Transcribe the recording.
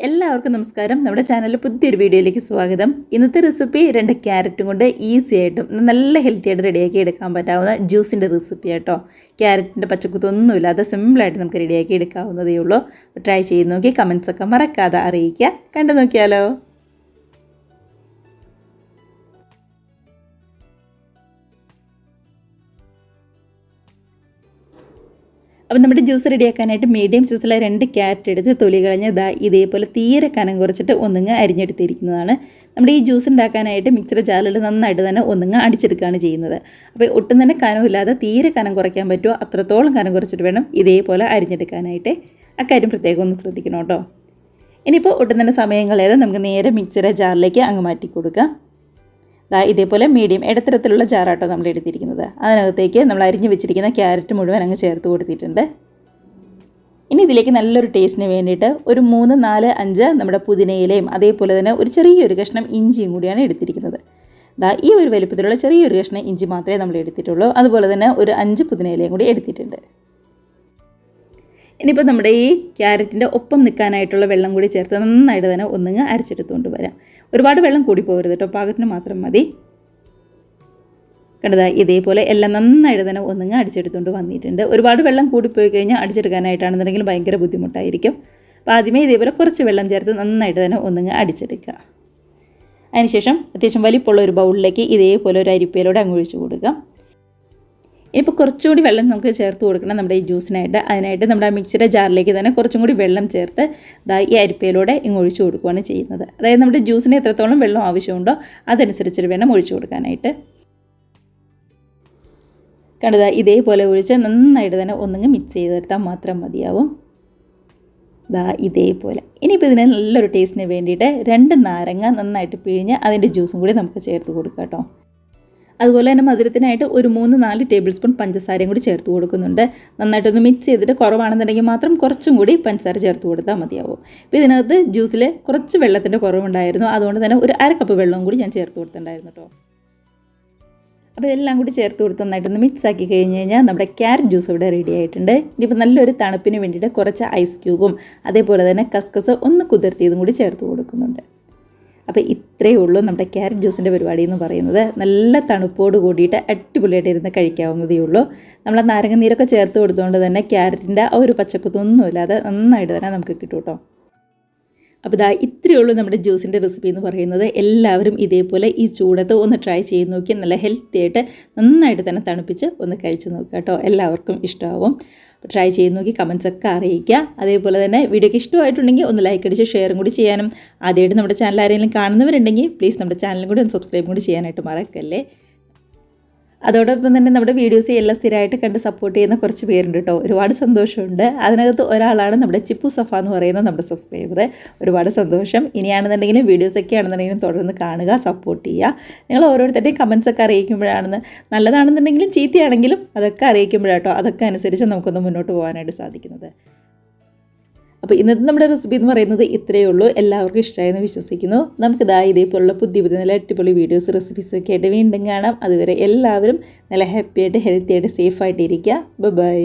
എല്ലാവർക്കും നമസ്കാരം. നമ്മുടെ ചാനലിൽ പുതിയൊരു വീഡിയോയിലേക്ക് സ്വാഗതം. ഇന്നത്തെ റെസിപ്പി രണ്ട് ക്യാരറ്റും കൊണ്ട് ഈസി ആയിട്ടും നല്ല ഹെൽത്തി ആയിട്ട് റെഡിയാക്കി എടുക്കാൻ പറ്റാവുന്ന ജ്യൂസിന്റെ റെസിപ്പി ആട്ടോ. ക്യാരറ്റിന്റെ പച്ചക്കുത്തൊന്നുമില്ലാതെ സിമ്പിളായിട്ട് നമുക്ക് റെഡിയാക്കി എടുക്കാവുന്നതേ ഉള്ളൂ. ട്രൈ ചെയ്ത് നോക്കി കമൻസൊക്കെ മറക്കാതെ അറിയിക്കുക. കണ്ടു നോക്കിയാലോ? അപ്പം നമ്മുടെ ജ്യൂസ് റെഡിയാക്കാനായിട്ട് മീഡിയം സൈസിലെ രണ്ട് ക്യാരറ്റ് എടുത്ത് തൊലി കളഞ്ഞ് ഇതാ ഇതേപോലെ തീരെ കനം കുറച്ചിട്ട് ഒന്നുങ്ങ് അരിഞ്ഞെടുത്തിരിക്കുന്നതാണ്. നമ്മുടെ ഈ ജ്യൂസ് ഉണ്ടാക്കാനായിട്ട് മിക്സർ ജാറിൽ നന്നായിട്ട് തന്നെ ഒന്നുങ്ങ് അടിച്ചെടുക്കുകയാണ് ചെയ്യുന്നത്. അപ്പോൾ ഒട്ടും തന്നെ കനമില്ലാതെ തീരെ കനം കുറയ്ക്കാൻ പറ്റുമോ? അത്രത്തോളം കനം കുറച്ചിട്ട് വേണം ഇതേപോലെ അരിഞ്ഞെടുക്കാനായിട്ട്. അക്കാര്യം പ്രത്യേകം ഒന്ന് ശ്രദ്ധിക്കണം കേട്ടോ. ഇനിയിപ്പോൾ ഒട്ടും തന്നെ സമയം കളയാതെ നമുക്ക് നേരെ മിക്സറെ ജാറിലേക്ക് അങ്ങ് മാറ്റി കൊടുക്കാം ഇതേപോലെ മീഡിയം ഇടത്തരത്തിലുള്ള ജാറാട്ടോ നമ്മൾ എടുത്തിരിക്കുന്നത്. അതിനകത്തേക്ക് നമ്മൾ അരിഞ്ഞു വെച്ചിരിക്കുന്ന ക്യാരറ്റ് മുഴുവൻ അങ്ങ് ചേർത്ത് കൊടുത്തിട്ടുണ്ട്. ഇനി ഇതിലേക്ക് നല്ലൊരു ടേസ്റ്റിന് വേണ്ടിയിട്ട് ഒരു മൂന്ന് നാല് അഞ്ച് നമ്മുടെ പുതിനയിലയും അതേപോലെ തന്നെ ഒരു ചെറിയൊരു കഷ്ണം ഇഞ്ചിയും കൂടിയാണ് എടുത്തിരിക്കുന്നത്. ദാ ഈ ഒരു വലുപ്പത്തിലുള്ള ചെറിയൊരു കഷ്ണം ഇഞ്ചി മാത്രമേ നമ്മൾ എടുത്തിട്ടുള്ളൂ. അതുപോലെ തന്നെ ഒരു അഞ്ച് പുതിനയിലയും കൂടി എടുത്തിട്ടുണ്ട്. ഇനിയിപ്പോൾ നമ്മുടെ ഈ ക്യാരറ്റിന്റെ ഒപ്പം നിൽക്കാനായിട്ടുള്ള വെള്ളം കൂടി ചേർത്ത് നന്നായിട്ട് തന്നെ ഒന്നുങ്ങ് അരച്ചെടുത്തുകൊണ്ട് വരാം. ഒരുപാട് വെള്ളം കൂടി പോകരുത് കേട്ടോ. പാകത്തിന് മാത്രം മതി. കണ്ടതാ ഇതേപോലെ എല്ലാം നന്നായിട്ട് തന്നെ ഒന്നുങ്ങ് അടിച്ചെടുത്തുകൊണ്ട് വന്നിട്ടുണ്ട്. ഒരുപാട് വെള്ളം കൂടിപ്പോയി കഴിഞ്ഞാൽ അടിച്ചെടുക്കാനായിട്ടാണെന്നുണ്ടെങ്കിൽ ഭയങ്കര ബുദ്ധിമുട്ടായിരിക്കും. അപ്പോൾ ആദ്യമേ ഇതേപോലെ കുറച്ച് വെള്ളം ചേർത്ത് നന്നായിട്ട് തന്നെ ഒന്നുങ്ങ് അടിച്ചെടുക്കുക. അതിനുശേഷം അത്യാവശ്യം വലിപ്പമുള്ള ഒരു ബൗളിലേക്ക് ഇതേപോലെ ഒരു അരിപ്പയിലൂടെ അങ്ങ് ഒഴിച്ചു കൊടുക്കാം. ഇപ്പോൾ കുറച്ചുകൂടി വെള്ളം നമുക്ക് ചേർത്ത് കൊടുക്കണം നമ്മുടെ ഈ ജ്യൂസിനായിട്ട്. അതിനായിട്ട് നമ്മുടെ ആ മിക്സിയുടെ ജാറിലേക്ക് തന്നെ കുറച്ചും കൂടി വെള്ളം ചേർത്ത് ഈ അരിപ്പയിലൂടെ ഇങ്ങ് ഒഴിച്ചു കൊടുക്കുകയാണ് ചെയ്യുന്നത്. അതായത് നമ്മുടെ ജ്യൂസിന് എത്രത്തോളം വെള്ളം ആവശ്യമുണ്ടോ അതനുസരിച്ച് വേണം ഒഴിച്ചു കൊടുക്കാനായിട്ട്. കണ്ടതാ ഇതേപോലെ ഒഴിച്ച് നന്നായിട്ട് തന്നെ ഒന്നുങ്ങ് മിക്സ് ചെയ്തെടുത്താൽ മാത്രം മതിയാവും. ദാ ഇതേപോലെ. ഇനിയിപ്പോൾ ഇതിന് നല്ലൊരു ടേസ്റ്റിന് വേണ്ടിയിട്ട് രണ്ട് നാരങ്ങ നന്നായിട്ട് പിഴിഞ്ഞ് അതിന്റെ ജ്യൂസും കൂടി നമുക്ക് ചേർത്ത് കൊടുക്കാം കേട്ടോ. അതുപോലെ തന്നെ മധുരത്തിനായിട്ട് ഒരു മൂന്ന് നാല് ടേബിൾ സ്പൂൺ പഞ്ചസാരയും കൂടി ചേർത്ത് കൊടുക്കുന്നുണ്ട്. നന്നായിട്ടൊന്ന് മിക്സ് ചെയ്തിട്ട് കുറവാണെന്നുണ്ടെങ്കിൽ മാത്രം കുറച്ചും കൂടി പഞ്ചസാര ചേർത്ത് കൊടുത്താൽ മതിയാവും. ഇപ്പോൾ ഇതിനകത്ത് ജ്യൂസിൽ കുറച്ച് വെള്ളത്തിന്റെ കുറവുണ്ടായിരുന്നു. അതുകൊണ്ട് തന്നെ ഒരു അര കപ്പ് വെള്ളവും കൂടി ഞാൻ ചേർത്ത് കൊടുത്തിട്ടുണ്ടായിരുന്നു കേട്ടോ. അപ്പോൾ ഇതെല്ലാം കൂടി ചേർത്ത് കൊടുത്ത് നന്നായിട്ടൊന്ന് മിക്സ് ആക്കി കഴിഞ്ഞ് കഴിഞ്ഞാൽ നമ്മുടെ ക്യാരറ്റ് ജ്യൂസ് ഇവിടെ റെഡി ആയിട്ടുണ്ട്. ഇനിയിപ്പോൾ നല്ലൊരു തണുപ്പിന് വേണ്ടിയിട്ട് കുറച്ച് ഐസ് ക്യൂബും അതേപോലെ തന്നെ കസ്കസ് ഒന്ന് കുതിർത്തിയതും കൂടി ചേർത്ത് കൊടുക്കുന്നുണ്ട്. അപ്പോൾ ഇത്രയേ ഉള്ളൂ നമ്മുടെ ക്യാരറ്റ് ജ്യൂസിന്റെ പരിപാടി എന്ന് പറയുന്നത്. നല്ല തണുപ്പോട് കൂടിയിട്ട് അടിപൊളിയായിട്ട് ഇരുന്ന് കഴിക്കാവുന്നതേ ഉള്ളൂ. നമ്മൾ നാരങ്ങ നീരൊക്കെ ചേർത്ത് കൊടുത്തുകൊണ്ട് തന്നെ ക്യാരറ്റിന്റെ ആ ഒരു പച്ചക്കുത്തൊന്നുമില്ലാതെ നന്നായിട്ട് തന്നെ നമുക്ക് കിട്ടും കേട്ടോ. അപ്പോൾ ഇതാ ഇത്രയേ ഉള്ളൂ നമ്മുടെ ജ്യൂസിന്റെ റെസിപ്പി എന്ന് പറയുന്നത്. എല്ലാവരും ഇതേപോലെ ഈ ചൂടത്ത് ഒന്ന് ട്രൈ ചെയ്ത് നോക്കി നല്ല ഹെൽത്തി ആയിട്ട് നന്നായിട്ട് തന്നെ തണുപ്പിച്ച് ഒന്ന് കഴിച്ചു നോക്കുക കേട്ടോ. എല്ലാവർക്കും ഇഷ്ടമാവും. ട്രൈ ചെയ്ത് നോക്കി കമൻസ് ഒക്കെ അറിയിക്കുക. അതേപോലെ തന്നെ വീഡിയോക്ക് ഇഷ്ടമായിട്ടുണ്ടെങ്കിൽ ഒന്ന് ലൈക്ക് അടിച്ച് ഷെയറും കൂടി ചെയ്യാനും. ആദ്യമായിട്ട് നമ്മുടെ ചാനൽ ആരെങ്കിലും കാണുന്നവരുണ്ടെങ്കിൽ പ്ലീസ് നമ്മുടെ ചാനലും കൂടി ഒന്ന് സബ്സ്ക്രൈബും കൂടി ചെയ്യാനായിട്ട് മറക്കല്ലേ? അതോടൊപ്പം തന്നെ നമ്മുടെ വീഡിയോസ് എല്ലാം സ്ഥിരമായിട്ട് കണ്ട് സപ്പോർട്ട് ചെയ്യുന്ന കുറച്ച് പേരുണ്ട് കേട്ടോ. ഒരുപാട് സന്തോഷമുണ്ട്. അതിനകത്ത് ഒരാളാണ് നമ്മുടെ ചിപ്പു സഫ എന്ന് പറയുന്ന നമ്മുടെ സബ്സ്ക്രൈബർ ഒരുപാട് സന്തോഷം. ഇനിയാണെന്നുണ്ടെങ്കിലും വീഡിയോസൊക്കെ ആണെന്നുണ്ടെങ്കിലും തുടർന്ന് കാണുക സപ്പോർട്ട് ചെയ്യുക. നിങ്ങൾ ഓരോരുത്തരുടെയും കമൻസ് ഒക്കെ അറിയിക്കുമ്പോഴാണെന്ന് നല്ലതാണെന്നുണ്ടെങ്കിലും ചീത്തയാണെങ്കിലും അതൊക്കെ അറിയിക്കുമ്പോഴാട്ടോ അതൊക്കെ അനുസരിച്ച് നമുക്കൊന്ന് മുന്നോട്ട് പോകാനായിട്ട് സാധിക്കുന്നത്. അപ്പോൾ ഇന്നത്തെ നമ്മുടെ റെസിപ്പി എന്ന് പറയുന്നത് ഇത്രയേ ഉള്ളൂ. എല്ലാവർക്കും ഇഷ്ടമായെന്ന് വിശ്വസിക്കുന്നു. നമുക്ക് ഇതാ ഇതേപോലുള്ള പുതിയ പുതിയ നല്ല അടിപൊളി വീഡിയോസ് റെസിപ്പീസ് ആയിട്ട് വീണ്ടും കാണാം. അതുവരെ എല്ലാവരും നല്ല ഹാപ്പിയായിട്ട് ഹെൽത്തി ആയിട്ട് സേഫ് ആയിട്ട് ഇരിക്കുക. ബൈ